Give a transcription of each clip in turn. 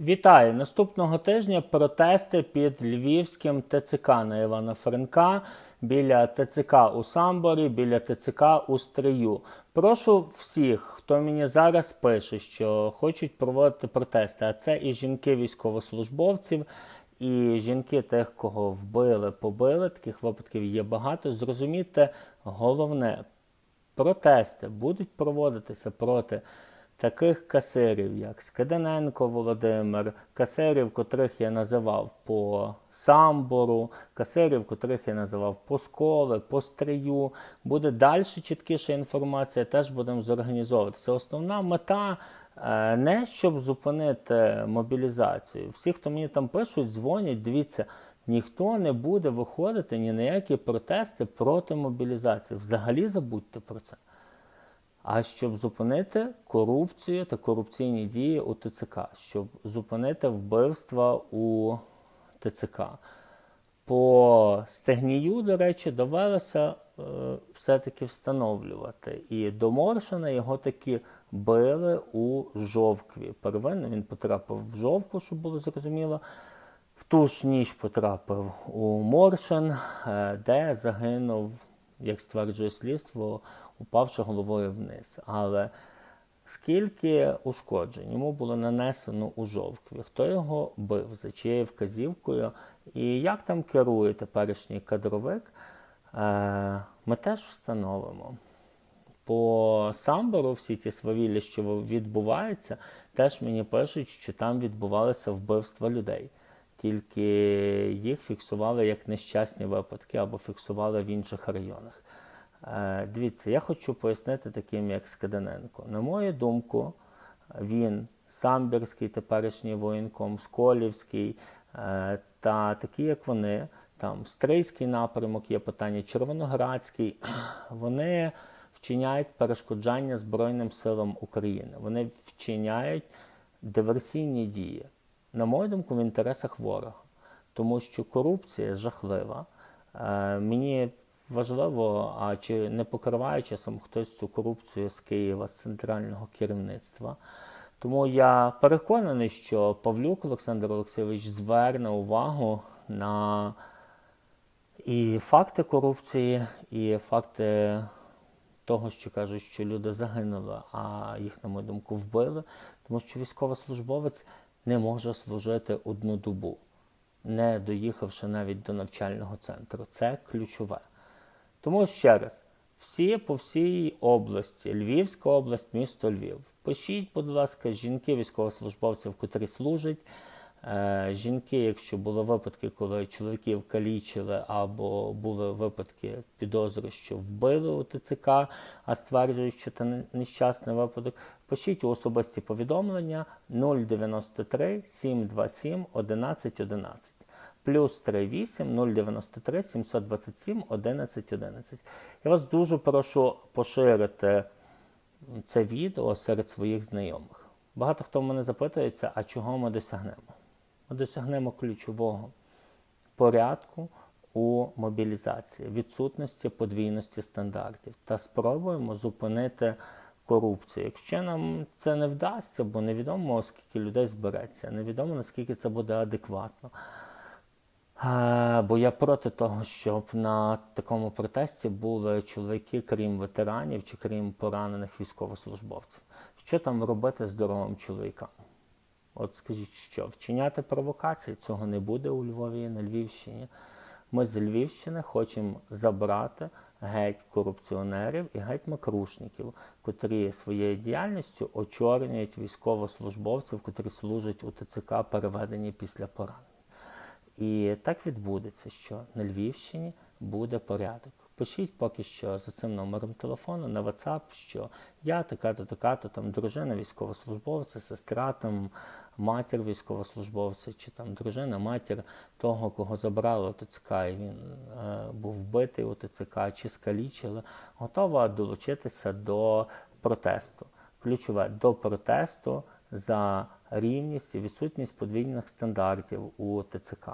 Вітаю! Наступного тижня протести під Львівським ТЦК на Івана Франка біля ТЦК у Самборі, біля ТЦК у Стрию. Прошу всіх, хто мені зараз пише, що хочуть проводити протести, а це і жінки військовослужбовців, і жінки тих, кого вбили, побили. Таких випадків є багато. Зрозумійте, головне, протести будуть проводитися проти таких касирів, як Скиданенко Володимир, касирів, котрих я називав по самбору, касирів, котрих я називав по сколи, по стрию. Буде далі чіткіша інформація, теж будемо зорганізовувати. Це основна мета. е, Не щоб зупинити мобілізацію. Всі, хто мені там пишуть, дзвонять, дивіться, ніхто не буде виходити ні на які протести проти мобілізації. Взагалі забудьте про це а щоб зупинити корупцію та корупційні дії у ТЦК, щоб зупинити вбивства у ТЦК. По стегнію, до речі, довелося е, все-таки встановлювати. І до Моршина його таки били у жовкві. Первинно він потрапив в жовку, щоб було зрозуміло. В ту ж ніч потрапив у Моршин, е, де загинув, як стверджує слідство, упавши головою вниз. Але скільки ушкоджень йому було нанесено у жовкві, хто його бив, за чиєю вказівкою, і як там керує теперішній кадровик, е, ми теж встановимо. По самбору всі ті свавілля, що відбуваються, теж мені пишуть, що там відбувалися вбивства людей. Тільки їх фіксували як нещасні випадки або фіксували в інших районах. Е, Дивіться, я хочу пояснити таким, як Скиданенко. На мою думку, він самбірський теперішній воєнком, Сколівський е, та такі, як вони, там Стрийський напрямок, є питання Червоноградський, вони вчиняють перешкоджання Збройним силам України. Вони вчиняють диверсійні дії, на мою думку, в інтересах ворога. Тому що корупція жахлива. Е, Мені важливо, а чи не покриває часом хтось цю корупцію з Києва, з центрального керівництва. Тому я переконаний, що Павлюк Олександр Олексійович зверне увагу на і факти корупції, і факти того, що кажуть, що люди загинули, а їх, на мою думку, вбили, тому що військовослужбовець не може служити одну добу, не доїхавши навіть до навчального центру. Це ключове. Тому ще раз, всі по всій області, Львівська область, місто Львів. Пишіть, будь ласка, жінки військовослужбовців, котрі служать. Е, Жінки, якщо були випадки, коли чоловіків калічили, або були випадки підозри, що вбили у ТЦК, а стверджують, що це не- нещасний випадок, пишіть у особисті повідомлення 093 727 1111 плюс 38 093 727 11 11. Я вас дуже прошу поширити це відео серед своїх знайомих. Багато хто в мене запитується, а чого ми досягнемо? Ми досягнемо ключового порядку у мобілізації, відсутності подвійності стандартів та спробуємо зупинити корупцію. Якщо нам це не вдасться, бо невідомо скільки людей збереться, невідомо наскільки це буде адекватно. Бо я проти того, щоб на такому протесті були чоловіки, крім ветеранів чи крім поранених військовослужбовців. Що там робити здоровим чоловікам? От скажіть, що вчиняти провокації цього не буде у Львові і на Львівщині. Ми з Львівщини хочемо забрати геть корупціонерів і геть макрушників, котрі своєю діяльністю очорнюють військовослужбовців, котрі служать у ТЦК, переведені після поранень. І так відбудеться, що на Львівщині буде порядок. Пишіть поки що за цим номером телефону на WhatsApp, що я така-то, така-то, там дружина військовослужбовця, сестра, там матір військовослужбовця, чи там дружина, матір того, кого забрали у ТЦК, і він е, був вбитий у ТЦК, чи скалічили, готова долучитися до протесту. Ключове до протесту за рівність і відсутність подвійних стандартів у ТЦК.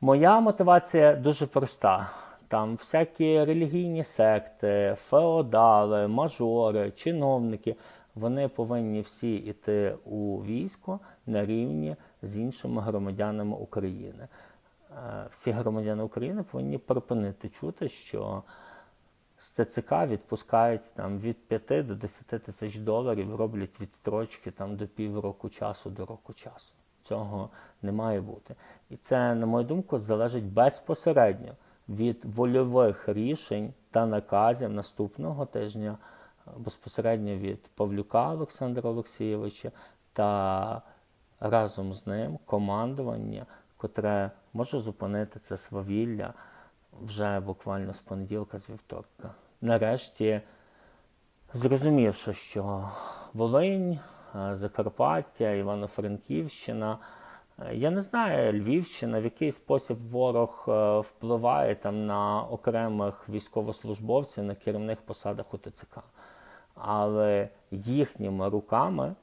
Моя мотивація дуже проста. Там всякі релігійні секти, феодали, мажори, чиновники Вони повинні всі йти у військо на рівні з іншими громадянами України. Е, Всі громадяни України повинні припинити чути, що з ТЦК відпускають там від 5 до 10 тисяч доларів, роблять відстрочки там до півроку часу, до року часу. Цього не має бути. І це, на мою думку, залежить безпосередньо від вольових рішень та наказів наступного тижня, е, безпосередньо від Павлюка Олександра Олексійовича та разом з ним командування, котре може зупинити це свавілля вже буквально з понеділка, з вівторка. Нарешті, зрозумівши, що Волинь, е, Закарпаття, Івано-Франківщина, я не знаю, Львівщина, в який спосіб ворог е, впливає там на окремих військовослужбовців на керівних посадах у ТЦК. Але їхніми руками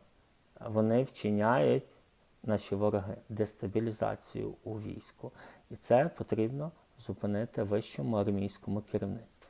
вони вчиняють наші вороги дестабілізацію у війську. І це потрібно зупинити вищому армійському керівництву.